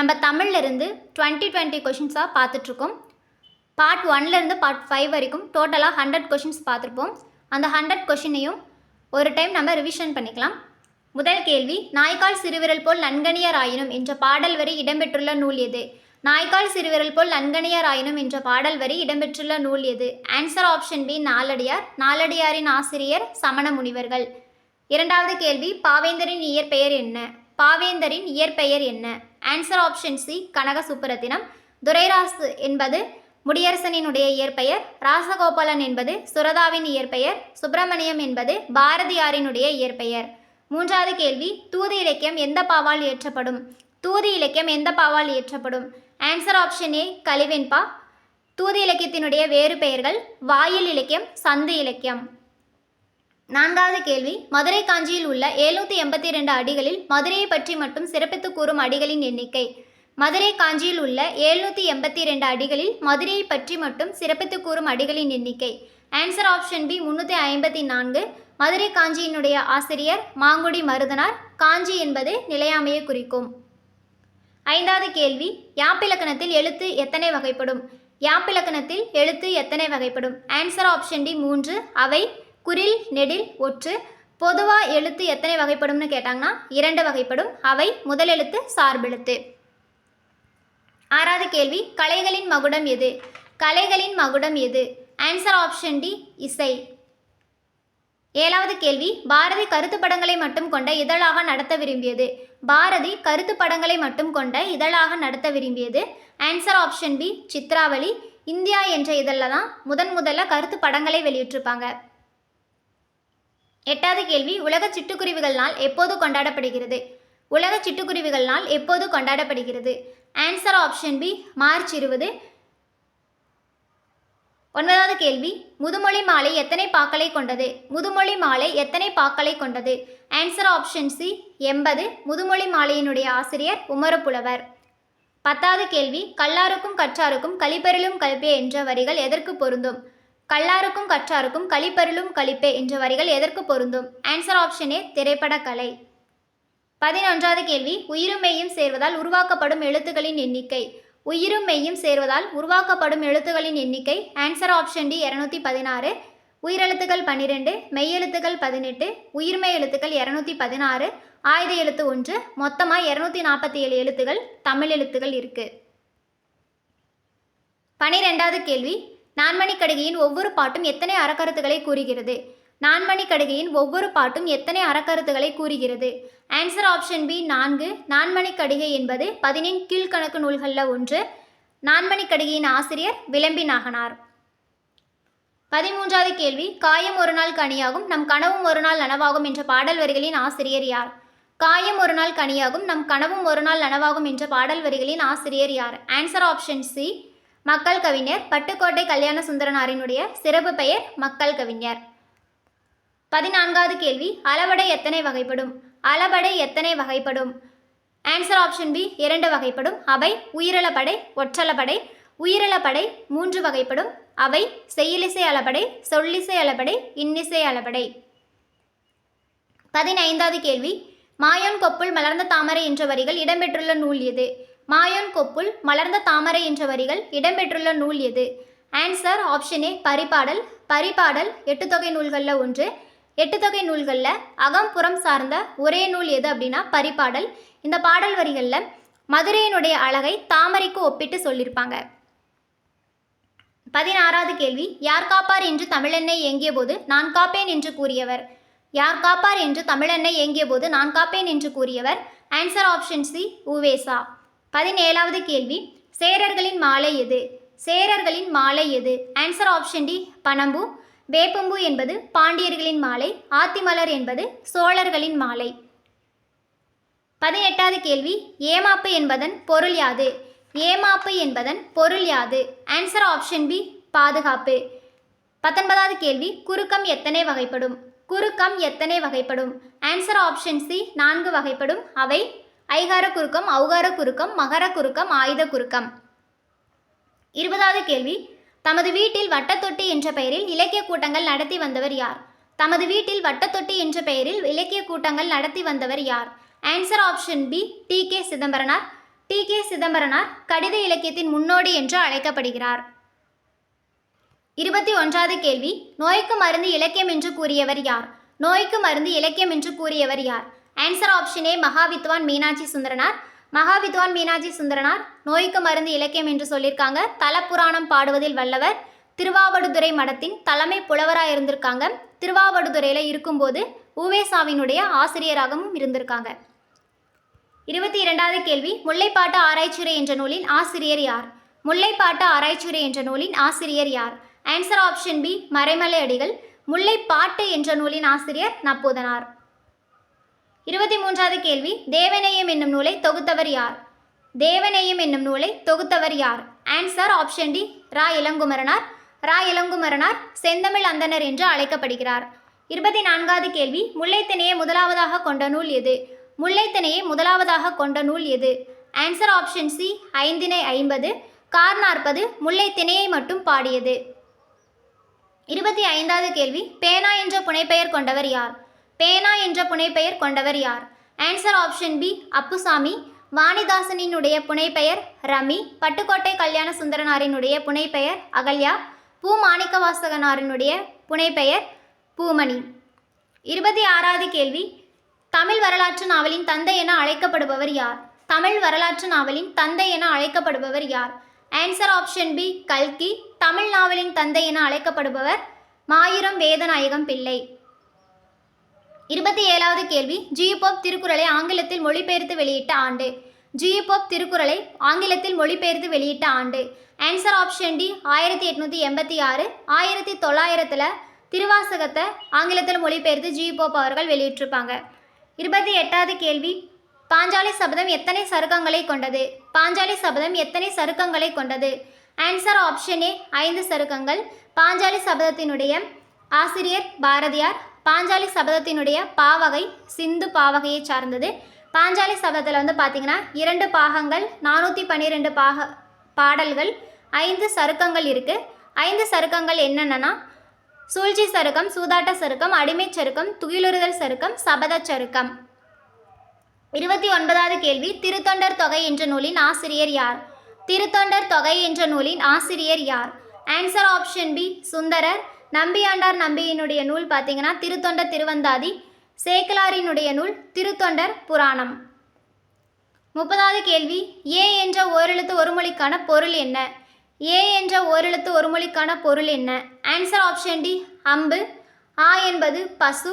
நம்ம தமிழ்லேருந்து twenty twenty கொஷின்ஸாக பார்த்துட்ருக்கோம். Part ஒன்லேருந்து பார்ட் ஃபைவ் வரைக்கும் டோட்டலாக ஹண்ட்ரட் கொஷின்ஸ் பார்த்துருப்போம். அந்த ஹண்ட்ரட் கொஷினையும் ஒரு டைம் நம்ம ரிவிஷன் பண்ணிக்கலாம். முதல் கேள்வி நாய்க்கால் சிறுவிரல் போல் நன்கணியர் ஆயினும் என்ற பாடல் வரி இடம்பெற்றுள்ள நூல் எது? நாய்க்கால் சிறுவிரல் போல் நன்கணியர் ஆயினும் என்ற பாடல் வரி இடம்பெற்றுள்ள நூல் எது? Answer option B Naladiyar. நாலடியாரின் ஆசிரியர் சமண முனிவர்கள் இரண்டாவது கேள்வி பாவேந்தரின் இயற்பெயர் என்ன? பாவேந்தரின் இயற்பெயர் என்ன? Answer option C Kanaka Subburathinam Durairasu என்பது முடியரசனினுடைய இயற்பெயர் ராசகோபாலன் என்பது சுரதாவின் இயற்பெயர் சுப்பிரமணியம் என்பது பாரதியாரினுடைய இயற்பெயர். மூன்றாவது கேள்வி தூது இலக்கியம் எந்த பாவால் இயற்றப்படும்? தூது இலக்கியம் எந்த பாவால் இயற்றப்படும்? ஆன்சர் ஆப்ஷன் ஏ கலிவெண்பா தூது இலக்கியத்தினுடைய வேறு பெயர்கள் வாயில் இலக்கியம் சந்து இலக்கியம். நான்காவது கேள்வி. மதுரை காஞ்சியில் உள்ள எழுநூற்றி எண்பத்தி ரெண்டு அடிகளில் மதுரையை பற்றி மட்டும் சிறப்பித்து கூறும் அடிகளின் எண்ணிக்கை. மதுரை காஞ்சியில் உள்ள எழுநூற்றி எண்பத்தி ரெண்டு அடிகளில் மதுரையை பற்றி மட்டும் சிறப்பித்து கூறும் அடிகளின் எண்ணிக்கை. ஆன்சர் ஆப்ஷன் பி முன்னூற்றி ஐம்பத்தி நான்கு. மதுரை காஞ்சியினுடைய ஆசிரியர் மாங்குடி மருதனார் காஞ்சி என்பது நிலையாமையை குறிக்கும். ஐந்தாவது கேள்வி. யாப்பிலக்கணத்தில் எழுத்து எத்தனை வகைப்படும்? யாப்பிலக்கணத்தில் எழுத்து எத்தனை வகைப்படும்? ஆன்சர் ஆப்ஷன் டி மூன்று. அவை குரில் நெடில் ஒற்று பொதுவாக எழுத்து எத்தனை வகைப்படும்னு கேட்டாங்கன்னா இரண்டு வகைப்படும். அவை முதல் எழுத்து சார்பெழுத்து. ஆறாவது கேள்வி கலைகளின் மகுடம் எது? கலைகளின் மகுடம் எது? ஆன்சர் ஆப்ஷன் டி இசை. ஏழாவது கேள்வி பாரதி கருத்து படங்களை மட்டும் கொண்ட இதழாக நடத்த விரும்பியது. பாரதி கருத்து படங்களை மட்டும் கொண்ட இதழாக நடத்த விரும்பியது. Answer option B Chitravali. India என்ற இதழில் தான் முதன் முதல்ல கருத்து படங்களை வெளியிட்டிருப்பாங்க. எட்டாவது கேள்வி உலக சிட்டுக்குருவிகள் நாள் எப்போது கொண்டாடப்படுகிறது? உலக சிட்டுக்குருவிகள் நாள் எப்போது கொண்டாடப்படுகிறது? ஆன்சர் ஆப்ஷன் பி மார்ச் இருபது. ஒன்பதாவது கேள்வி முதுமொழி மாலை எத்தனை பாக்களை கொண்டது? முதுமொழி மாலை எத்தனை பாக்களை கொண்டது? ஆன்சர் ஆப்ஷன் சி எண்பது. முதுமொழி மாலையினுடைய ஆசிரியர் உமரப்புலவர். பத்தாவது கேள்வி கல்லாருக்கும் கற்றாருக்கும் கலிப்பெருளும் கலிப்பே என்ற வரிகள் எதற்கு பொருந்தும்? கல்லாருக்கும் கற்றாருக்கும் கழிப்பருளும் கழிப்பே என்ற வரிகள் எதற்கு பொருந்தும்? ஆன்சர் ஆப்ஷன் ஏ திரைப்படக்கலை. பதினொன்றாவது கேள்வி உயிரும் மெய்யும் சேர்வதால் உருவாக்கப்படும் எழுத்துக்களின் எண்ணிக்கை. உயிரும் மெய்யும் சேர்வதால் உருவாக்கப்படும் எழுத்துக்களின் எண்ணிக்கை. ஆன்சர் ஆப்ஷன் டி இரநூத்தி பதினாறு. உயிரெழுத்துக்கள் பன்னிரெண்டு மெய்யெழுத்துக்கள் பதினெட்டு உயிர்மெய் எழுத்துக்கள் இரநூத்தி பதினாறு ஆயுத எழுத்து ஒன்று மொத்தமாக இரநூத்தி நாற்பத்தி ஏழு எழுத்துக்கள் தமிழ் எழுத்துக்கள் இருக்குது பனிரெண்டாவது கேள்வி நான்மணி கடிகையின் ஒவ்வொரு பாட்டும் எத்தனை அறக்கருத்துக்களை கூறுகிறது? நான்மணி கடிகையின் ஒவ்வொரு பாட்டும் எத்தனை அறக்கருத்துக்களை கூறுகிறது? ஆன்சர் ஆப்ஷன் பி நான்கு. நான்மணி கடிகை என்பது பதினெண் கீழ்கணக்கு நூல்களில் ஒன்று. நான்மணி கடிகையின் ஆசிரியர் விளம்பி நாகனார். பதிமூன்றாவது கேள்வி. காயம் ஒரு நாள் கனியாகும் நம் கனவும் ஒரு நாள் நனவாகும் என்ற பாடல் வரிகளின் ஆசிரியர் யார்? காயம் ஒரு நாள் கனியாகும் நம் கனவும் ஒரு நாள் நனவாகும் என்ற பாடல் வரிகளின் ஆசிரியர் யார்? ஆன்சர் ஆப்ஷன் சி மக்கள் கவிஞர் பட்டுக்கோட்டை கல்யாண சுந்தரனாரினுடைய சிறப்பு பெயர் மக்கள் கவிஞர். பதினான்காவது கேள்வி அளவடை எத்தனை வகைப்படும்? அளபடை எத்தனை வகைப்படும்? ஆன்சர் ஆப்ஷன் பி இரண்டு வகைப்படும். அவை உயிரளப்படை ஒற்றளபடை உயிரளப்படை மூன்று வகைப்படும். அவை செய்யலிசை அளபடை சொல்லிசை அளபடை இன்னிசை அளபடை பதினைந்தாவது கேள்வி மாயோன் கொப்புள் மலர்ந்த தாமரை என்ற வரிகள் இடம்பெற்றுள்ள நூல் எது? மாயோன் கொப்புள் மலர்ந்த தாமரை என்ற வரிகள் இடம்பெற்றுள்ள நூல் எது? Answer option A Paripadal. Paripadal எட்டு தொகை நூல்களில் ஒன்று. எட்டு தொகை நூல்களில் அகம்புறம் சார்ந்த ஒரே நூல் எது அப்படின்னா பரிபாடல். இந்த பாடல் வரிகளில் மதுரையினுடைய அழகை தாமரைக்கு ஒப்பிட்டு சொல்லியிருப்பாங்க பதினாறாவது கேள்வி. யார் காப்பார் என்று தமிழெண்ணை ஏங்கிய போது நான் காப்பேன் என்று கூறியவர். யார் காப்பார் என்று தமிழெண்ணை ஏங்கிய போது நான் காப்பேன் என்று கூறியவர். Answer option C Uvesa. பதினேழாவது கேள்வி சேரர்களின் மாலை எது? சேரர்களின் மாலை எது? ஆன்சர் ஆப்ஷன் டி பனம்பூ. வேப்பம்பூ என்பது பாண்டியர்களின் மாலை ஆத்திமலர் என்பது சோழர்களின் மாலை. பதினெட்டாவது கேள்வி ஏமாப்பு என்பதன் பொருள் யாது? ஏமாப்பு என்பதன் பொருள் யாது? ஆன்சர் ஆப்ஷன் பி பாதுகாப்பு. பத்தொன்பதாவது கேள்வி குறுக்கம் எத்தனை வகைப்படும்? குறுக்கம் எத்தனை வகைப்படும்? ஆன்சர் ஆப்ஷன் சி நான்கு வகைப்படும். அவை ஐகார குறுக்கம் ஔகார குறுக்கம் மகர குறுக்கம் ஆயுத குறுக்கம் இருபதாவது கேள்வி. தமது வீட்டில் வட்டத்தொட்டி என்ற பெயரில் இலக்கிய கூட்டங்கள் நடத்தி வந்தவர் யார்? தமது வீட்டில் வட்டத்தொட்டி என்ற பெயரில் இலக்கிய கூட்டங்கள் நடத்தி வந்தவர் யார்? Answer option B T K Chidambaranar. T K Chidambaranar கடித இலக்கியத்தின் முன்னோடி என்று அழைக்கப்படுகிறார். இருபத்தி ஒன்றாவது கேள்வி. நோய்க்கு மருந்து இலக்கியம் என்று கூறியவர் யார்? நோய்க்கு மருந்து இலக்கியம் என்று கூறியவர் யார்? Answer option A Mahavidwan Meenakshi Sundaranar Mahavidwan Meenakshi Sundaranar நோய்க்கு மருந்து இலக்கியம் என்று சொல்லியிருக்காங்க தலப்புராணம் பாடுவதில் வல்லவர் திருவாவடுதுறை மடத்தின் தலைமை புலவராக இருந்திருக்காங்க திருவாவடுதுறையில் இருக்கும்போது உவேசாவினுடைய ஆசிரியராகவும் இருந்திருக்காங்க இருபத்தி இரண்டாவது கேள்வி முல்லைப்பாட்டு ஆராய்ச்சியுரை என்ற நூலின் ஆசிரியர் யார் முல்லைப்பாட்டு ஆராய்ச்சியுரை என்ற நூலின் ஆசிரியர் யார் answer option B Maraimalai Adigal முல்லைப்பாட்டு என்ற நூலின் ஆசிரியர் நப்போதனார் இருபத்தி மூன்றாவது கேள்வி தேவநேயம் என்னும் நூலை தொகுத்தவர் யார்? தேவநேயம் என்னும் நூலை தொகுத்தவர் யார்? Answer option D Ra Ilangumaranar. Ra Ilangumaranar செந்தமிழ் அந்தணர் என்று அழைக்கப்படுகிறார். இருபத்தி நான்காவது கேள்வி முல்லைத்திணையை முதலாவதாக கொண்ட நூல் எது? முல்லைத்திணையை முதலாவதாக கொண்ட நூல் எது? ஆன்சர் ஆப்ஷன் சி ஐந்தினை ஐம்பது கார் நாற்பது முல்லைத்திணையை மட்டும் பாடியது. இருபத்தி ஐந்தாவது கேள்வி பேனா என்ற புனைப்பெயர் கொண்டவர் யார்? பேனா என்ற புனைப்பெயர் கொண்டவர் யார்? Answer option B Appusami. வாணிதாசனினுடைய புனைப்பெயர் ரமி. பட்டுக்கோட்டை கல்யாண சுந்தரனாரினுடைய புனைப்பெயர் அகல்யா. பூ மாணிக்கவாசகனாரினுடைய புனைப்பெயர் பூமணி. இருபத்தி ஆறாவது கேள்வி. தமிழ் வரலாற்று நாவலின் தந்தை என அழைக்கப்படுபவர் யார்? தமிழ் வரலாற்று நாவலின் தந்தை என அழைக்கப்படுபவர் யார்? ஆன்சர் ஆப்ஷன் பி கல்கி. தமிழ் நாவலின் தந்தை என அழைக்கப்படுபவர் மாயிரம் வேதநாயகம் பிள்ளை. இருபத்தி ஏழாவது கேள்வி. ஜியுபோப் திருக்குறளை ஆங்கிலத்தில் மொழிபெயர்த்து வெளியிட்ட ஆண்டு. ஜியுபோப் திருக்குறளை ஆங்கிலத்தில் மொழிபெயர்த்து வெளியிட்ட ஆண்டு. ஆன்சர் ஆப்ஷன் டி ஆயிரத்தி எட்நூற்றி எண்பத்தி ஆறு ஆயிரத்தி தொள்ளாயிரத்தில் திருவாசகத்தை ஆங்கிலத்தில் மொழிபெயர்த்து ஜியுபோப் அவர்கள் வெளியிட்டிருப்பாங்க. இருபத்தி எட்டாவது கேள்வி. பாஞ்சாலி சபதம் எத்தனை சருக்கங்களை கொண்டது? பாஞ்சாலி சபதம் எத்தனை சருக்கங்களை கொண்டது? ஆன்சர் ஆப்ஷன் ஏ ஐந்து சருக்கங்கள். பாஞ்சாலி சபதத்தினுடைய ஆசிரியர் பாரதியார் பாஞ்சாலி சபதத்தினுடைய பாவகை சிந்து பாவகையை சார்ந்தது. பாஞ்சாலி சபதத்தில் வந்து பார்த்திங்கன்னா இரண்டு பாகங்கள் நானூற்றி பன்னிரெண்டு பாக பாடல்கள் ஐந்து சருக்கங்கள் இருக்குது ஐந்து சருக்கங்கள் என்னென்னா சூழ்ச்சி சருக்கம் சூதாட்ட சருக்கம் அடிமைச் சருக்கம் துகிலுறுதல் சருக்கம் சபத சருக்கம். இருபத்தி ஒன்பதாவது கேள்வி திருத்தொண்டர் தொகை என்ற நூலின் ஆசிரியர் யார்? திருத்தொண்டர் தொகை என்ற நூலின் ஆசிரியர் யார்? Answer option B Sundarar. Nambiyandar நம்பியினுடைய நூல் பார்த்தீங்கன்னா திருத்தொண்டர் திருவந்தாதி சேக்கலாரினுடைய நூல் திருத்தொண்டர் புராணம். முப்பதாவது கேள்வி ஏ என்ற ஓரெழுத்து ஒரு மொழிக்கான பொருள் என்ன? ஏ என்ற ஓரெழுத்து ஒரு மொழிக்கான பொருள் என்ன? ஆன்சர் ஆப்ஷன் டி அம்பு. ஆ என்பது பசு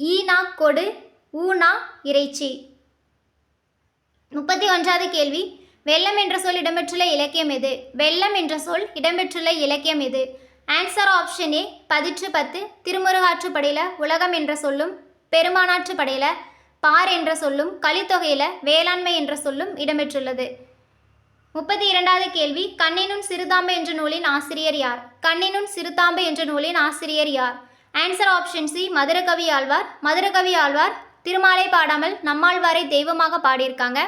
ஈனா கொடு ஊனா இறைச்சி. முப்பத்தி ஒன்றாவது கேள்வி வெள்ளம் என்ற சொல் இடம்பெற்றுள்ள இலக்கியம் எது? வெள்ளம் என்ற சொல் இடம்பெற்றுள்ள இலக்கியம் எது? ஆன்சர் ஆப்ஷன் ஏ பதிற்று பத்து திருமுருகாற்றுப்படையில் உலகம் என்ற சொல்லும் பெருமானாற்றுப்படையில் பார் என்ற சொல்லும் கலித்தொகையில் வேளாண்மை என்ற சொல்லும் இடம்பெற்றுள்ளது. முப்பத்தி இரண்டாவது கேள்வி கண்ணினும் சிறுதாம்பு என்ற நூலின் ஆசிரியர் யார்? கண்ணினும் சிறுதாம்பு என்ற நூலின் ஆசிரியர் யார்? Answer option C Madhurakavi Alvar. Madhurakavi Alvar திருமாலை பாடாமல் நம்மாழ்வாரை தெய்வமாக பாடியிருக்காங்க.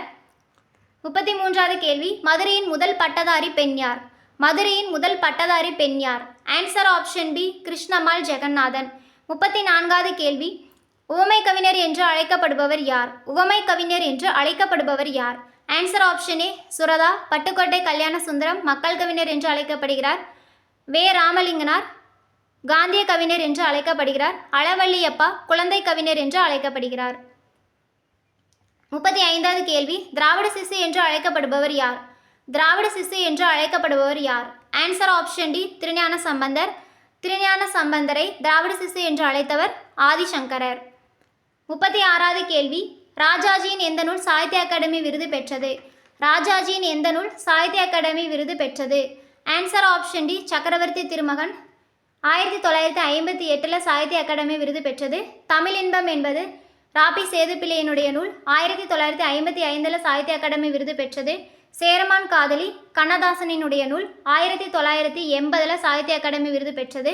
முப்பத்தி மூன்றாவது கேள்வி மதுரையின் முதல் பட்டதாரி பெண் யார்? மதுரையின் முதல் பட்டதாரி பெண் யார்? Answer option B Krishnammal Jagannathan. முப்பத்தி நான்காவது கேள்வி. உவமை கவிஞர் என்று அழைக்கப்படுபவர் யார்? உவமை கவிஞர் என்று அழைக்கப்படுபவர் யார்? Answer option A Suratha. Pattukkottai Kalyana Sundaram மக்கள் கவிஞர் என்று அழைக்கப்படுகிறார். வே. ராமலிங்கனார் காந்திய கவிஞர் என்று அழைக்கப்படுகிறார். அளவள்ளியப்பா குழந்தை கவிஞர் என்று அழைக்கப்படுகிறார். முப்பத்தி ஐந்தாவது கேள்வி. திராவிட சிசு என்று அழைக்கப்படுபவர் யார்? திராவிட சிசு என்று அழைக்கப்படுபவர் யார்? Answer option D Thirugnana Sambandar. Thirugnana சம்பந்தரை திராவிட சிசு என்று அழைத்தவர் ஆதிசங்கரர். முப்பத்தி ஆறாவது கேள்வி. ராஜாஜியின் எந்த நூல் சாகித்ய அகாடமி விருது பெற்றது? ராஜாஜியின் எந்த நூல் சாகித்ய அகாடமி விருது பெற்றது? ஆன்சர் ஆப்ஷன் டி சக்கரவர்த்தி திருமகன். ஆயிரத்தி தொள்ளாயிரத்தி ஐம்பத்தி எட்டில் சாகித்ய அகாடமி விருது பெற்றது. தமிழ் இன்பம் என்பது ராபி சேதுப்பிள்ளையினுடைய நூல். ஆயிரத்தி தொள்ளாயிரத்தி ஐம்பத்தி ஐந்தில் சாகித்ய அகாடமி விருது பெற்றது. சேரமான் காதலி கண்ணதாசனினுடைய நூல் ஆயிரத்தி தொள்ளாயிரத்தி எண்பதில் சாகித்ய அகாடமி விருது பெற்றது.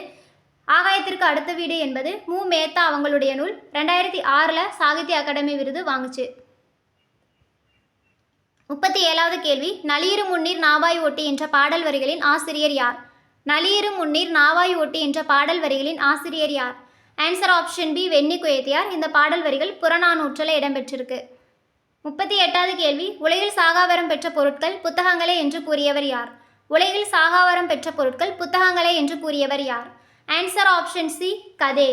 ஆகாயத்திற்கு அடுத்த வீடு என்பது மு. மேத்தா அவங்களுடைய நூல் ரெண்டாயிரத்தி ஆறில் சாகித்ய அகாடமி விருது வாங்குச்சு. முப்பத்தி ஏழாவது கேள்வி நளியிரு முன்னீர் நாவாய் ஓட்டி என்ற பாடல் வரிகளின் ஆசிரியர் யார்? நளியிரு முன்னீர் நாவாய் ஓட்டி என்ற பாடல் வரிகளின் ஆசிரியர் யார்? Answer option B Venni Kuyathiyar. இந்த பாடல் வரிகள் புறநானூற்றில் இடம்பெற்றிருக்கு. முப்பத்தி எட்டாவது கேள்வி உலகில் சாகாவரம் பெற்ற பொருட்கள் புத்தகங்களே என்று கூறியவர் யார்? உலகில் சாகாவரம் பெற்ற பொருட்கள் புத்தகங்களே என்று கூறியவர் யார்? Answer option C Goethe.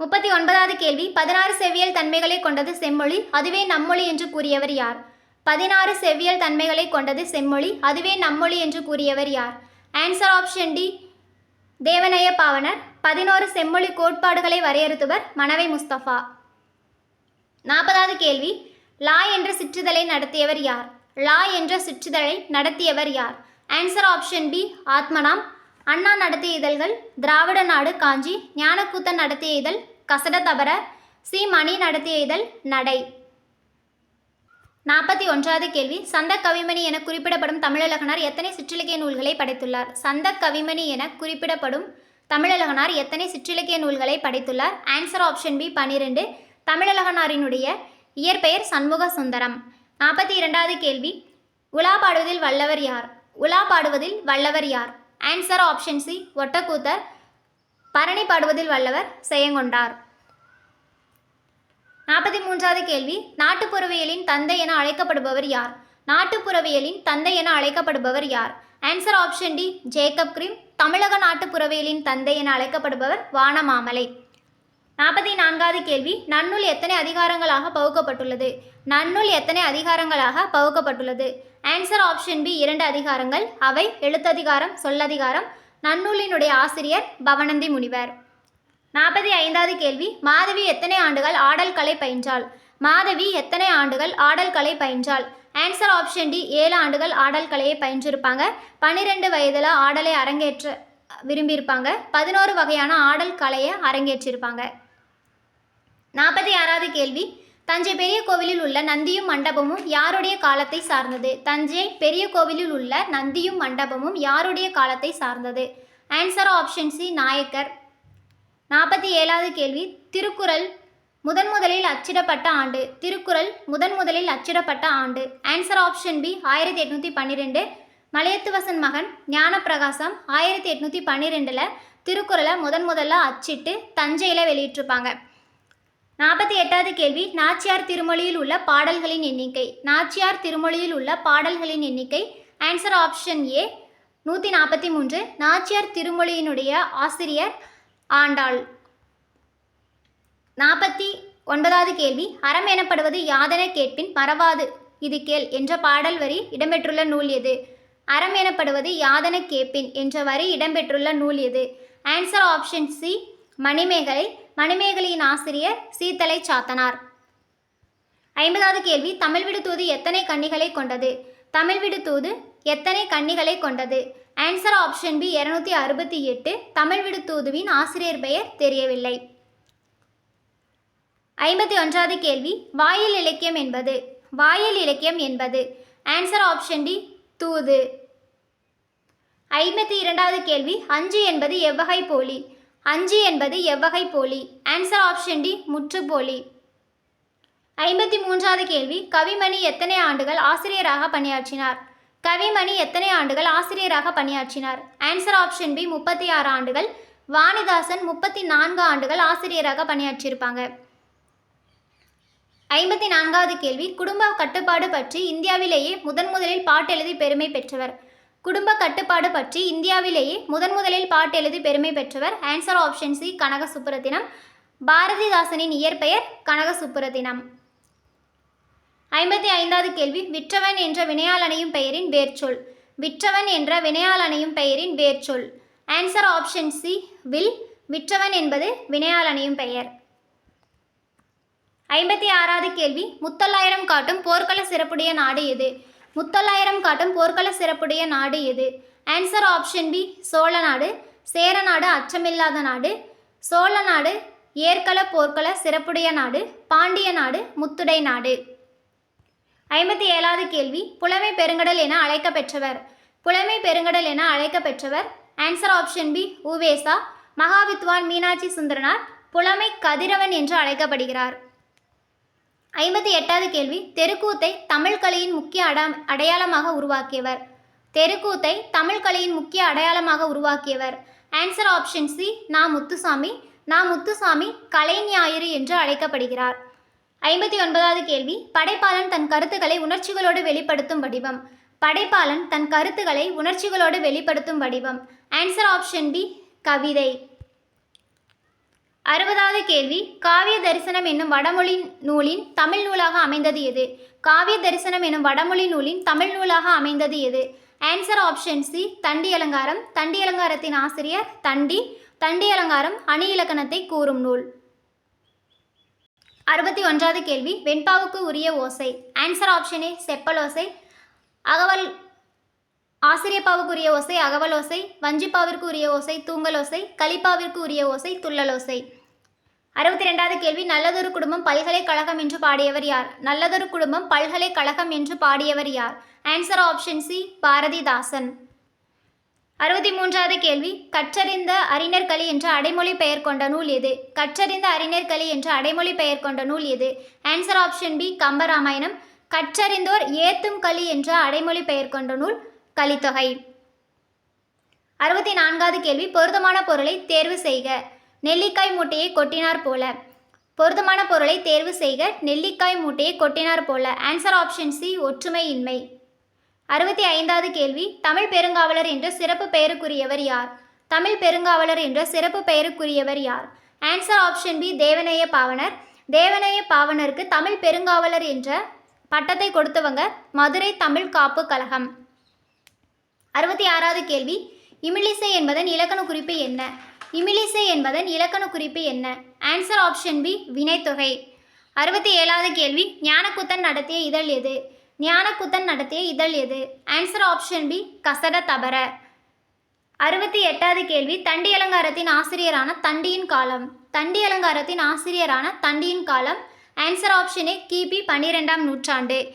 முப்பத்தி ஒன்பதாவது கேள்வி பதினாறு செவ்வியல் தன்மைகளை கொண்டது செம்மொழி அதுவே நம்மொழி என்று கூறியவர் யார்? பதினாறு செவ்வியல் தன்மைகளை கொண்டது செம்மொழி அதுவே நம்மொழி என்று கூறியவர் யார்? Answer option D Devaneya Pavanar பதினோரு செம்மொழி கோட்பாடுகளை வரையறுத்தவர் மனவை முஸ்தபா. நாற்பதாவது கேள்வி லா என்ற சிற்றிதழை நடத்தியவர் யார்? லா என்ற சிற்றிதழை நடத்தியவர் யார்? Answer option B Athmanam. Anna நடத்திய இதழ்கள் திராவிட நாடு காஞ்சி. ஞானக்கூத்தன் நடத்திய இதழ் கசட தபர. சி மணி நடத்திய இதழ் நடை. நாற்பத்தி ஒன்றாவது கேள்வி சந்த கவிமணி என குறிப்பிடப்படும் தமிழழகனார் எத்தனை சிற்றிலக்கிய நூல்களை படைத்துள்ளார்? சந்த கவிமணி என குறிப்பிடப்படும் தமிழழகனார் எத்தனை சிற்றிலக்கிய நூல்களை படைத்துள்ளார்? ஆன்சர் ஆப்ஷன் பி பனிரெண்டு. தமிழழகனாரினுடைய இயற்பெயர் சண்முக சுந்தரம் நாற்பத்தி இரண்டாவது கேள்வி உலா பாடுவதில் வல்லவர் யார்? உலா பாடுவதில் வல்லவர் யார்? Answer option C Ottakoothar. Bharani பாடுவதில் வல்லவர் செயங்கொண்டார். நாற்பத்தி மூன்றாவது கேள்வி நாட்டுப்புறவியலின் தந்தை என அழைக்கப்படுபவர் யார்? நாட்டுப்புறவியலின் தந்தை என அழைக்கப்படுபவர் யார்? Answer option D Jacob Grimm தமிழக நாட்டுப்புறவியலின் தந்தை என அழைக்கப்படுபவர் வானமாமலை. நாற்பத்தி நான்காவது கேள்வி நன்னூல் எத்தனை அதிகாரங்களாக பகுக்கப்பட்டுள்ளது? நன்னூல் எத்தனை அதிகாரங்களாக பகுக்கப்பட்டுள்ளது? ஆன்சர் ஆப்ஷன் பி இரண்டு அதிகாரங்கள் அவை எழுத்ததிகாரம் சொல்லதிகாரம். நன்னூலினுடைய ஆசிரியர் பவனந்தி முனிவர். நாற்பத்தி ஐந்தாவது கேள்வி. மாதவி எத்தனை ஆண்டுகள் ஆடல் கலை பயின்றாள்? மாதவி எத்தனை ஆண்டுகள் ஆடல் கலை பயின்றாள்? ஆன்சர் ஆப்ஷன் டி ஏழு ஆண்டுகள் ஆடல் கலையை பயின்றிருப்பாங்க. பன்னிரெண்டு வயதில் ஆடலை அரங்கேற்ற விரும்பியிருப்பாங்க. பதினோரு வகையான ஆடல் கலையை அரங்கேற்றிருப்பாங்க. நாற்பத்தி ஆறாவது கேள்வி. தஞ்சை பெரிய கோவிலில் உள்ள நந்தியும் மண்டபமும் யாருடைய காலத்தை சார்ந்தது? தஞ்சை பெரிய கோவிலில் உள்ள நந்தியும் மண்டபமும் யாருடைய காலத்தை சார்ந்தது? Answer option C Nayakkar. நாற்பத்தி ஏழாவது கேள்வி. திருக்குறள் முதன் முதலில் அச்சிடப்பட்ட ஆண்டு. திருக்குறள் முதன் முதலில் அச்சிடப்பட்ட ஆண்டு. ஆன்சர் ஆப்ஷன் பி ஆயிரத்தி எட்நூற்றி பன்னிரெண்டு. மலையத்துவசன் மகன் ஞானப்பிரகாசம் ஆயிரத்தி எட்நூற்றி பன்னிரெண்டில் திருக்குறளை முதன் முதல்ல அச்சிட்டு தஞ்சையில் வெளியிட்டிருப்பாங்க. நாற்பத்தி எட்டாவது கேள்வி நாச்சியார் திருமொழியில் உள்ள பாடல்களின் எண்ணிக்கை. நாச்சியார் திருமொழியில் உள்ள பாடல்களின் எண்ணிக்கை. ஆன்சர் ஆப்ஷன் ஏ நூற்றி நாற்பத்தி மூன்று. நாச்சியார் திருமொழியினுடைய ஆசிரியர் ஆண்டாள். நாற்பத்தி ஒன்பதாவது கேள்வி. அறம் எனப்படுவது யாதன கேட்பின் மறவாது இது கேள் என்ற பாடல் வரி இடம்பெற்றுள்ள நூல் எது? அறம் எனப்படுவது யாதன கேட்பின் என்ற வரி இடம்பெற்றுள்ள நூல் எது? Answer option C Manimekalai. மணிமேகலையின் ஆசிரியர் சீத்தலை சாத்தனார். ஐம்பதாவது கேள்வி. தமிழ் விடுதூது எத்தனை கன்னிகளை கொண்டது? தமிழ் விடுதூது எத்தனை கன்னிகளை கொண்டது? ஆன்சர் ஆப்ஷன் பி இரநூத்தி அறுபத்தி எட்டு. தமிழ் விடுத்தூதுவின் ஆசிரியர் பெயர் தெரியவில்லை. ஐம்பத்தி ஒன்றாவது கேள்வி வாயில் இலக்கியம் என்பது. வாயில் இலக்கியம் என்பது. ஆன்சர் ஆப்ஷன் டி தூது. ஐம்பத்தி இரண்டாவது கேள்வி அஞ்சு என்பது எவ்வகை போலி. அஞ்சு என்பது எவ்வகை போலி. ஆன்சர் ஆப்ஷன் டி முற்றுப்போலி ஐம்பத்தி மூன்றாவது கேள்வி கவிமணி எத்தனை ஆண்டுகள் ஆசிரியராக பணியாற்றினார்? கவிமணி எத்தனை ஆண்டுகள் ஆசிரியராக பணியாற்றினார்? ஆன்சர் ஆப்ஷன் பி முப்பத்தி ஆறு ஆண்டுகள். வாணிதாசன் முப்பத்தி நான்கு ஆண்டுகள் ஆசிரியராக பணியாற்றியிருப்பாங்க. ஐம்பத்தி நான்காவது கேள்வி குடும்ப கட்டுப்பாடு பற்றி இந்தியாவிலேயே முதன் முதலில் பாட்டெழுதி பெருமை பெற்றவர். குடும்ப கட்டுப்பாடு பற்றி இந்தியாவிலேயே முதன் முதலில் பாட்டெழுதி பெருமை பெற்றவர். Answer option C Kanaka Subburathinam பாரதிதாசனின் இயற்பெயர் கனக சுப்புரத்தினம் ஐம்பத்தி ஐந்தாவது கேள்வி விற்றவன் என்ற வினையாளனையும் பெயரின் வேர்ச்சொல். விற்றவன் என்ற வினையாளனையும் பெயரின் வேர்ச்சொல். ஆன்சர் ஆப்ஷன் சி வில் விற்றவன் என்பது வினையாளனையும் பெயர். ஐம்பத்தி ஆறாவது கேள்வி முத்தொள்ளாயிரம் காட்டும் போர்க்கள சிறப்புடைய நாடு எது? முத்தொள்ளாயிரம் காட்டும் போர்க்கள சிறப்புடைய நாடு எது? ஆன்சர் ஆப்ஷன் பி சோழ நாடு சேர நாடு அச்சமில்லாத நாடு. சோழ நாடு ஏற்கள போர்க்கள சிறப்புடைய நாடு பாண்டிய நாடு முத்துடை நாடு. ஐம்பத்தி ஏழாவது கேள்வி புலமை பெருங்கடல் என அழைக்கப்பெற்றவர். புலமை பெருங்கடல் என அழைக்கப்பெற்றவர் answer option B U Ve Sa. Mahavidwan Meenakshi Sundaranar புலமை கதிரவன் என்று அழைக்கப்படுகிறார். ஐம்பத்தி எட்டாவது கேள்வி தெருக்கூத்தை தமிழ் கலையின் முக்கிய அட அடையாளமாக உருவாக்கியவர். தெருக்கூத்தை தமிழ் கலையின் முக்கிய அடையாளமாக உருவாக்கியவர். ஆன்சர் ஆப்ஷன் சி நா முத்துசாமி. நா முத்துசாமி கலைஞாயிறு என்று அழைக்கப்படுகிறார். ஐம்பத்தி ஒன்பதாவது கேள்வி. படைப்பாளன் தன் கருத்துக்களை உணர்ச்சிகளோடு வெளிப்படுத்தும் வடிவம். படைப்பாளன் தன் கருத்துக்களை உணர்ச்சிகளோடு வெளிப்படுத்தும் வடிவம். ஆன்சர் ஆப்ஷன் பி கவிதை. அறுபதாவது கேள்வி. காவிய தரிசனம் என்னும் வடமொழி நூலின் தமிழ் நூலாக அமைந்தது எது? காவிய தரிசனம் என்னும் வடமொழி நூலின் தமிழ் நூலாக அமைந்தது எது? ஆன்சர் ஆப்ஷன் சி தண்டி அலங்காரம். தண்டி அலங்காரத்தின் ஆசிரியர் தண்டி. தண்டி அலங்காரம் அணி இலக்கணத்தை கூறும் நூல். அறுபத்தி ஒன்றாவது கேள்வி. வெண்பாவுக்கு உரிய ஓசை. ஆன்சர் ஆப்ஷனே செப்பல் ஓசை. அகவல் ஆசிரியப்பாவுக்கு உரிய ஓசை அகவல் ஓசை. வஞ்சிப்பாவிற்கு உரிய ஓசை தூங்கல் ஓசை. கலிப்பாவிற்கு உரிய ஓசை துள்ளல் ஓசை. அறுபத்தி ரெண்டாவது கேள்வி. நல்லதொரு குடும்பம் பல்கலைக்கழகம் என்று பாடியவர் யார்? நல்லதொரு குடும்பம் பல்கலைக்கழகம் என்று பாடியவர் யார்? Answer option C Bharathidasan. அறுபத்தி மூன்றாவது கேள்வி கற்றறிந்த அறிஞர்களி என்ற அடைமொழி பெயர் கொண்ட நூல் எது? கற்றறிந்த அறிஞர்களி என்ற அடைமொழி பெயர் கொண்ட நூல் எது? Answer option B Kambaramayanam. கற்றறிந்தோர் ஏத்தும் களி என்ற அடைமொழி பெயர் கொண்ட நூல் கலித்தொகை. அறுபத்தி நான்காவது கேள்வி பொருத்தமான பொருளை தேர்வு செய்க. நெல்லிக்காய் மூட்டையை கொட்டினார் போல. பொருத்தமான பொருளை தேர்வு செய்க. நெல்லிக்காய் மூட்டையை கொட்டினார் போல. ஆன்சர் ஆப்ஷன் சி ஒற்றுமை இன்மை அறுபத்தி ஐந்தாவது கேள்வி தமிழ் பெருங்காவலர் என்ற சிறப்பு பெயருக்குரியவர் யார்? தமிழ் பெருங்காவலர் என்ற சிறப்பு பெயருக்குரியவர் யார்? Answer option B Devaneya Pavanar. Devaneya பாவனருக்கு Tamil பெருங்காவலர் என்ற பட்டத்தை கொடுத்தவங்க மதுரை தமிழ் காப்பு கழகம். அறுபத்தி ஆறாவது கேள்வி இமிலிசை என்பதன் இலக்கண குறிப்பு என்ன? இமிலிசை என்பதன் இலக்கண குறிப்பு என்ன? ஆன்சர் ஆப்ஷன் பி வினைத்தொகை. அறுபத்தி ஏழாவது கேள்வி ஞானக்குத்தன் நடத்திய இதழ் எது? ஞானகுத்தன் நடத்திய இதழ் எது? Answer option B Kasada Thapara. அறுபத்தி எட்டாவது கேள்வி தண்டி அலங்காரத்தின் ஆசிரியரான தண்டியின் காலம். தண்டி அலங்காரத்தின் ஆசிரியரான தண்டியின் காலம். ஆன்சர் ஆப்ஷனே கிபி பன்னிரெண்டாம் நூற்றாண்டு.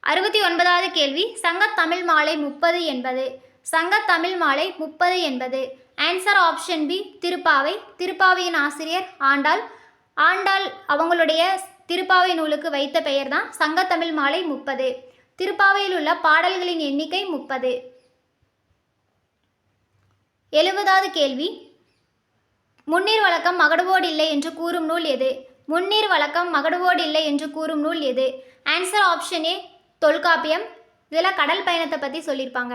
அறுபத்தி ஒன்பதாவது கேள்வி சங்கத் தமிழ் மாலை முப்பது என்பது. சங்க தமிழ் மாலை முப்பது என்பது. Answer option B Thiruppavai. திருப்பாவையின் ஆசிரியர் ஆண்டாள். ஆண்டாள் அவங்களுடைய திருப்பாவை நூலுக்கு வைத்த பெயர் தான் சங்கத்தமிழ் மாலை முப்பது. திருப்பாவையில் உள்ள பாடல்களின் எண்ணிக்கை முப்பது. எழுபதாவது கேள்வி. முன்னீர் வழக்கம் மகடுவோடு இல்லை என்று கூறும் நூல் எது? முன்னீர் வழக்கம் மகடுவோடு இல்லை என்று கூறும் நூல் எது? Answer option A Tholkappiyam. இதில் கடல் பயணத்தை பற்றி சொல்லியிருப்பாங்க.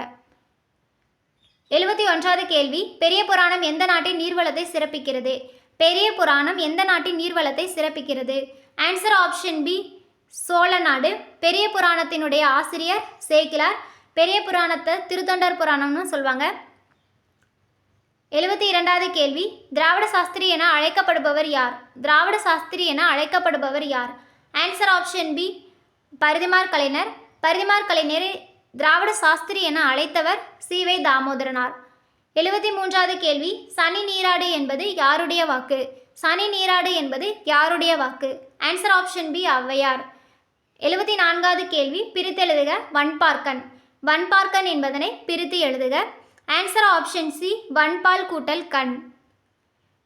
எழுபத்தி ஒன்றாவது கேள்வி. பெரிய புராணம் எந்த நாட்டின் நீர்வளத்தை சிறப்பிக்கிறது? பெரிய புராணம் எந்த நாட்டின் நீர்வளத்தை சிறப்பிக்கிறது? ஆன்சர் ஆப்ஷன் பி சோழ நாடு பெரிய புராணத்தினுடைய ஆசிரியர் சேக்கிலார். பெரிய புராணத்தை திருத்தொண்டர் புராணம்னு சொல்லுவாங்க எழுபத்தி இரண்டாவது கேள்வி திராவிட சாஸ்திரி என அழைக்கப்படுபவர் யார்? திராவிட சாஸ்திரி என அழைக்கப்படுபவர் யார்? Answer option B Parithimar Kalaignar. Parithimar கலைஞரை திராவிட சாஸ்திரி என அழைத்தவர் சீவை தாமோதரனார். எழுபத்தி மூன்றாவது கேள்வி சனி நீராடு என்பது யாருடைய வாக்கு? சனி நீராடு என்பது யாருடைய வாக்கு? ஆன்சர் ஆப்ஷன் பி ஔவையார் எழுபத்தி நான்காவது கேள்வி பிரித்து எழுதுக வன்பார்க்கன். வன்பார்க்கன் என்பதனை பிரித்து எழுதுக. ஆன்சர் ஆப்ஷன் சி வன்பால் கூட்டல் கண்.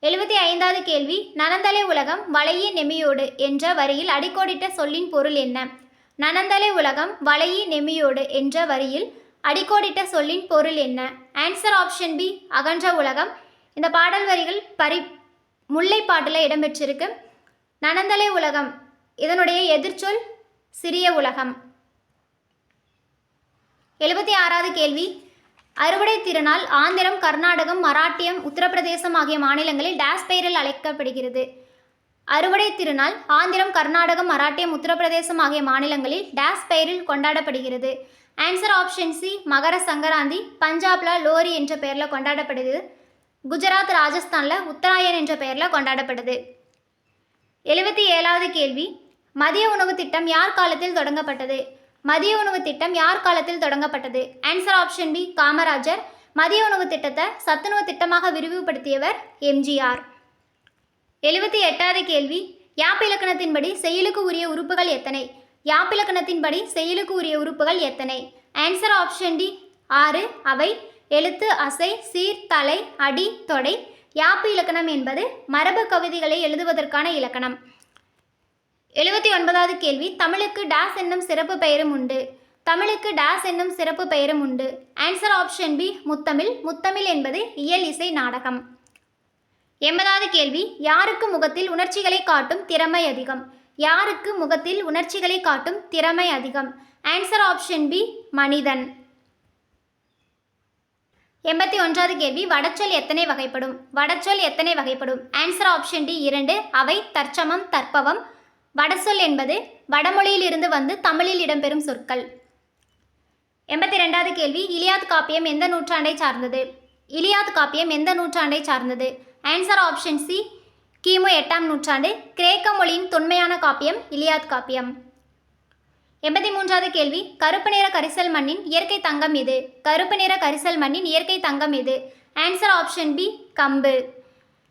எழுபத்தி ஐந்தாவது கேள்வி நனந்தலை உலகம் வளைய நெமியோடு என்ற வரியில் அடிக்கோடிட்ட சொல்லின் பொருள் என்ன? நனந்தலை உலகம் வளைய நெமியோடு என்ற வரியில் அடிக்கோடிட்ட சொல்லின் பொருள் என்ன? ஆன்சர் ஆப்ஷன் பி அகன்ற உலகம். இந்த பாடல் வரிகள் பரி முல்லைப்பாட்டில் இடம்பெற்றிருக்கு. நனந்தலை உலகம். இதனுடைய எதிர்ச்சொல் சிறிய உலகம். எழுபத்தி ஆறாவது கேள்வி. அறுவடை திருநாள் ஆந்திரம் கர்நாடகம் மராட்டியம் உத்தரப்பிரதேசம் ஆகிய மாநிலங்களில் டேஸ் பெயரில் அழைக்கப்படுகிறது. அறுவடை திருநாள் ஆந்திரம் கர்நாடகம் மராட்டியம் உத்தரப்பிரதேசம் ஆகிய மாநிலங்களில் டேஸ் பெயரில் கொண்டாடப்படுகிறது. ஆன்சர் ஆப்ஷன் சி மகர சங்கராந்தி பஞ்சாப்ல லோரி என்ற பெயரில் கொண்டாடப்படுது. குஜராத் ராஜஸ்தானில் உத்தராயன் என்ற பெயரில் கொண்டாடப்படுது. எழுபத்தி ஏழாவது கேள்வி. மதிய உணவு திட்டம் யார் காலத்தில் தொடங்கப்பட்டது? மதிய உணவு திட்டம் யார் காலத்தில் தொடங்கப்பட்டது? Answer option B Kamarajar. மதிய உணவு திட்டத்தை சத்துணவு திட்டமாக விரிவுபடுத்தியவர் எம்ஜிஆர். எழுபத்தி எட்டாவது கேள்வி யாப்பிலக்கணத்தின்படி செயலுக்கு உரிய உறுப்புகள் எத்தனை? யாப்பிலக்கணத்தின்படி செயலுக்கு உரிய உறுப்புகள் எத்தனை? ஆன்சர் ஆப்ஷன் டி ஆறு அவை எழுத்து அசை சீர் தலை அடி தொடை யாப்பு இலக்கணம் என்பது மரபு கவிதைகளை எழுதுவதற்கான இலக்கணம். எழுபத்தி ஒன்பதாவது கேள்வி தமிழுக்கு டாஸ் என்னும் சிறப்பு பெயரும் உண்டு. தமிழுக்கு டாஸ் என்னும் சிறப்பு பெயரும் உண்டு. Answer option B Muthamizh. Muthamizh என்பது இயல் இசை நாடகம். எண்பதாவது கேள்வி யாருக்கு முகத்தில் உணர்ச்சிகளை காட்டும் திறமை அதிகம்? யாருக்கு முகத்தில் உணர்ச்சிகளை காட்டும் திறமை அதிகம்? ஆன்சர் ஆப்ஷன் பி மனிதன். எண்பத்தி ஒன்றாவது கேள்வி வடச்சொல் எத்தனை வகைப்படும்? வடச்சொல் எத்தனை வகைப்படும்? ஆன்சர் ஆப்ஷன் டி இரண்டு அவை தற்சமம் தற்பவம். வடசொல் என்பது வடமொழியிலிருந்து வந்து தமிழில் இடம்பெறும் சொற்கள். எண்பத்தி ரெண்டாவது கேள்வி இலியாத் காப்பியம் எந்த நூற்றாண்டை சார்ந்தது? இலியாத் காப்பியம் எந்த நூற்றாண்டை சார்ந்தது? ஆன்சர் ஆப்ஷன் சி கிமு எட்டாம் நூற்றாண்டு. கிரேக்க மொழியின் தொன்மையான காப்பியம் இலியாத் காப்பியம். எண்பத்தி மூன்றாவது கேள்வி கருப்பு நிற கரிசல் மண்ணின் இயற்கை தங்கம் எது? கருப்பு நிற கரிசல் மண்ணின் இயற்கை தங்கம் எது? ஆன்சர் ஆப்ஷன் பி கம்பு.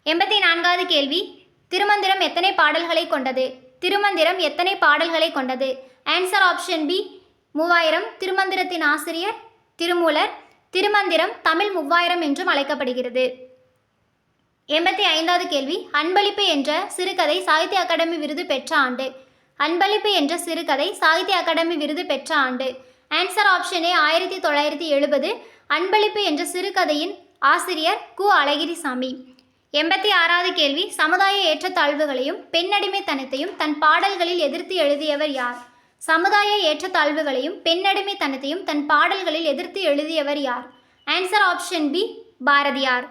எண்பத்தி நான்காவது கேள்வி திருமந்திரம் எத்தனை பாடல்களை கொண்டது? திருமந்திரம் எத்தனை பாடல்களை கொண்டது? ஆன்சர் ஆப்ஷன் பி மூவாயிரம் திருமந்திரத்தின் ஆசிரியர் திருமூலர் திருமந்திரம் தமிழ் மூவாயிரம் என்றும் அழைக்கப்படுகிறது. எண்பத்தி ஐந்தாவது கேள்வி அன்பளிப்பு என்ற சிறுகதை சாகித்ய அகாடமி விருது பெற்ற ஆண்டு. அன்பளிப்பு என்ற சிறுகதை சாகித்ய அகாடமி விருது பெற்ற ஆண்டு. ஆன்சர் ஆப்ஷனே ஆயிரத்தி தொள்ளாயிரத்தி எழுபது. அன்பளிப்பு என்ற சிறுகதையின் ஆசிரியர் கு. அழகிரிசாமி. எண்பத்தி ஆறாவது கேள்வி. சமுதாய ஏற்றத்தாழ்வுகளையும் பெண்ணடிமைத்தனத்தையும் தன் பாடல்களில் எதிர்த்து எழுதியவர் யார்? சமுதாய ஏற்றத்தாழ்வுகளையும் பெண்ணடிமைத்தனத்தையும் தன் பாடல்களில் எதிர்த்து எழுதியவர் யார்? Answer option B Bharathiyar.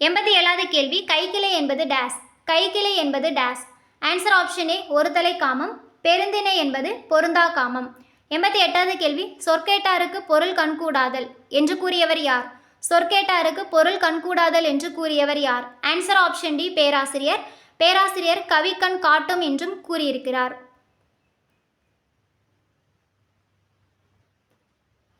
எண்பத்தி ஏழாவது கேள்வி. கைக்கிளை என்பது டேஸ் கைக்கிளை என்பது டேஸ் ஆன்சர் ஆப்ஷன் ஏ ஒரு தலை காமம். பெருந்திணை என்பது பொருந்தா காமம். எண்பத்தி எட்டாவது கேள்வி சொற்கேட்டாருக்கு பொருள் கண்கூடாதல் என்று கூறியவர் யார்? சொற்கேட்டாருக்கு பொருள் கண்கூடாதல் என்று கூறியவர் யார்? ஆன்சர் ஆப்ஷன் டி பேராசிரியர். பேராசிரியர் கவிக்கண் காட்டும் என்றும் கூறியிருக்கிறார்.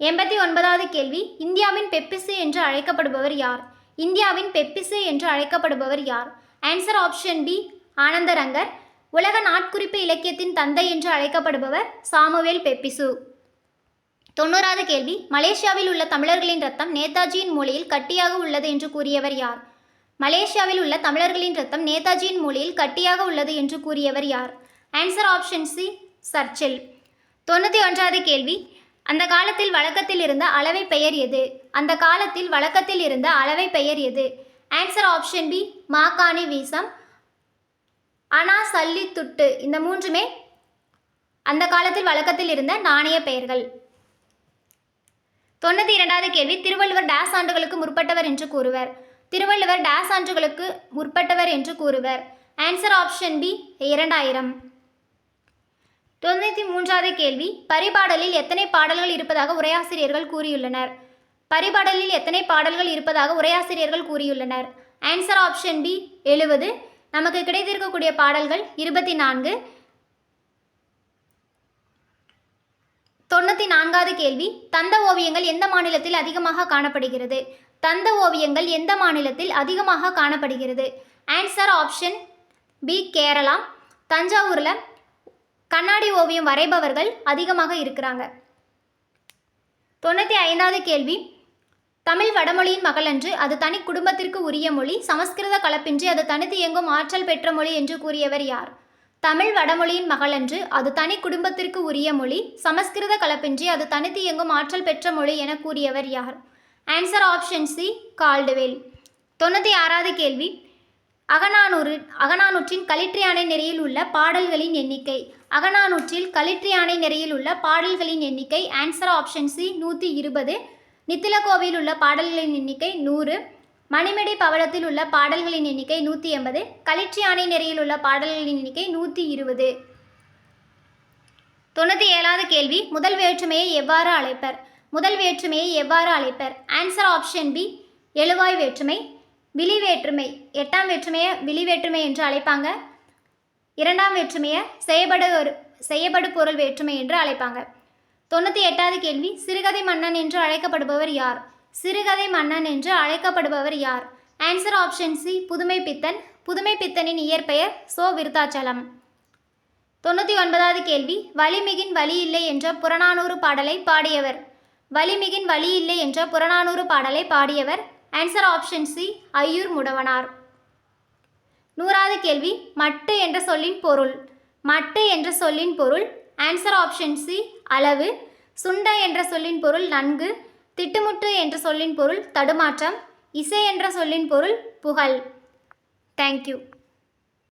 எண்பத்தி ஒன்பதாவது கேள்வி இந்தியாவின் பெப்பிசு என்று அழைக்கப்படுபவர் யார்? இந்தியாவின் பெப்பிசு என்று அழைக்கப்படுபவர் யார்? Answer option B Anandarangar. உலக நாட்குறிப்பு இலக்கியத்தின் தந்தை என்று அழைக்கப்படுபவர் சாமுவேல் பெப்பிசு. தொண்ணூறாவது கேள்வி மலேசியாவில் உள்ள தமிழர்களின் ரத்தம் நேதாஜியின் மூலையில் கட்டியாக உள்ளது என்று கூறியவர் யார்? மலேசியாவில் உள்ள தமிழர்களின் ரத்தம் நேதாஜியின் மூலையில் கட்டியாக உள்ளது என்று கூறியவர் யார்? ஆன்சர் ஆப்ஷன் சி சர்ச்சில் தொண்ணூற்றி ஒன்றாவது கேள்வி அந்த காலத்தில் வழக்கத்தில் இருந்த அளவை பெயர் எது? அந்த காலத்தில் வழக்கத்தில் இருந்த அளவை பெயர் எது? ஆன்சர் ஆப்ஷன் பி மாகாணி வீசம். அனா சல்லி துட்டு இந்த மூன்றுமே அந்த காலத்தில் வழக்கத்தில் இருந்த நாணய பெயர்கள். தொண்ணூற்றி இரண்டாவது கேள்வி திருவள்ளுவர் டேஸ் ஆண்டுகளுக்கு முற்பட்டவர் என்று கூறுவர். திருவள்ளுவர் டேஸ் ஆண்டுகளுக்கு முற்பட்டவர் என்று கூறுவர். ஆன்சர் ஆப்ஷன் பி இரண்டாயிரம். தொண்ணூற்றி மூன்றாவது கேள்வி பரிபாடலில் எத்தனை பாடல்கள் இருப்பதாக உரையாசிரியர்கள் கூறியுள்ளனர்? பரிபாடலில் எத்தனை பாடல்கள் இருப்பதாக உரையாசிரியர்கள் கூறியுள்ளனர்? ஆன்சர் ஆப்ஷன் பி எழுபது நமக்கு கிடைத்திருக்கக்கூடிய பாடல்கள் இருபத்தி நான்கு. தொண்ணூற்றி நான்காவது கேள்வி தந்த ஓவியங்கள் எந்த மாநிலத்தில் அதிகமாக காணப்படுகிறது? தந்த ஓவியங்கள் எந்த மாநிலத்தில் அதிகமாக காணப்படுகிறது? Answer option B Kerala. தஞ்சாவூரில் கண்ணாடி ஓவியம் வரைபவர்கள் அதிகமாக இருக்கிறாங்க. தொண்ணூற்றி ஐந்தாவது கேள்வி தமிழ் வடமொழியின் மகளன்று அது தனி குடும்பத்திற்கு உரிய மொழி சமஸ்கிருத கலப்பின்றி அது தனித்து இயங்கும் ஆற்றல் பெற்ற மொழி என்று கூறியவர் யார்? தமிழ் வடமொழியின் மகளன்று அது தனி குடும்பத்திற்கு உரிய மொழி சமஸ்கிருத கலப்பின்றி அது தனித்து இயங்கும் ஆற்றல் பெற்ற மொழி என கூறியவர் யார்? ஆன்சர் ஆப்ஷன் சி கால்டுவேல் தொண்ணூற்றி ஆறாவது கேள்வி. அகநானூறு அகநானூற்றின் களிற்றியானை நிறையில் உள்ள பாடல்களின் எண்ணிக்கை. அகநானூற்றில் களிற்றியானை நிறையில் உள்ள பாடல்களின் எண்ணிக்கை. ஆன்சர் ஆப்ஷன் சி நூற்றி இருபது. நித்திலக்கோவில் உள்ள பாடல்களின் எண்ணிக்கை நூறு மணிமேடை பவளத்தில் உள்ள பாடல்களின் எண்ணிக்கை நூற்றி எண்பது களிற்றியானை நெறியில் உள்ள பாடல்களின் எண்ணிக்கை நூற்றி இருபது. தொண்ணூற்றி ஏழாவது கேள்வி முதல் வேற்றுமையை எவ்வாறு அழைப்பர்? முதல் வேற்றுமையை எவ்வாறு அழைப்பர்? ஆன்சர் ஆப்ஷன் பி எழுவாய் வேற்றுமை விழி வேற்றுமை. எட்டாம் வேற்றுமையை விழி வேற்றுமை என்று அழைப்பாங்க. இரண்டாம் வேற்றுமையை செய்யப்படு ஒரு செய்யப்படு பொருள் வேற்றுமை என்று அழைப்பாங்க. தொண்ணூற்றி எட்டாவது கேள்வி சிறுகதை மன்னன் என்று அழைக்கப்படுபவர் யார்? சிறுகதை மன்னன் என்று அழைக்கப்படுபவர் யார்? ஆன்சர் ஆப்ஷன் சி புதுமை பித்தன். புதுமை பித்தனின் இயற்பெயர் சோ விருத்தாச்சலம். தொண்ணூற்றி ஒன்பதாவது கேள்வி வலிமிகின் வழி இல்லை என்ற புறநானூறு பாடலை பாடியவர். வலிமிகின் வழி இல்லை என்ற புறநானூறு பாடலை பாடியவர். Answer option C Aiyur Mudavanar. நூறாவது கேள்வி மட்டு என்ற சொல்லின் பொருள். மட்டு என்ற சொல்லின் பொருள். ஆன்சர் ஆப்ஷன் சி அளவு சுண்ட என்ற சொல்லின் பொருள் நன்கு திட்டுமுட்டு என்ற சொல்லின் பொருள் தடுமாற்றம் இசை என்ற சொல்லின் பொருள் புகழ். தேங்க்யூ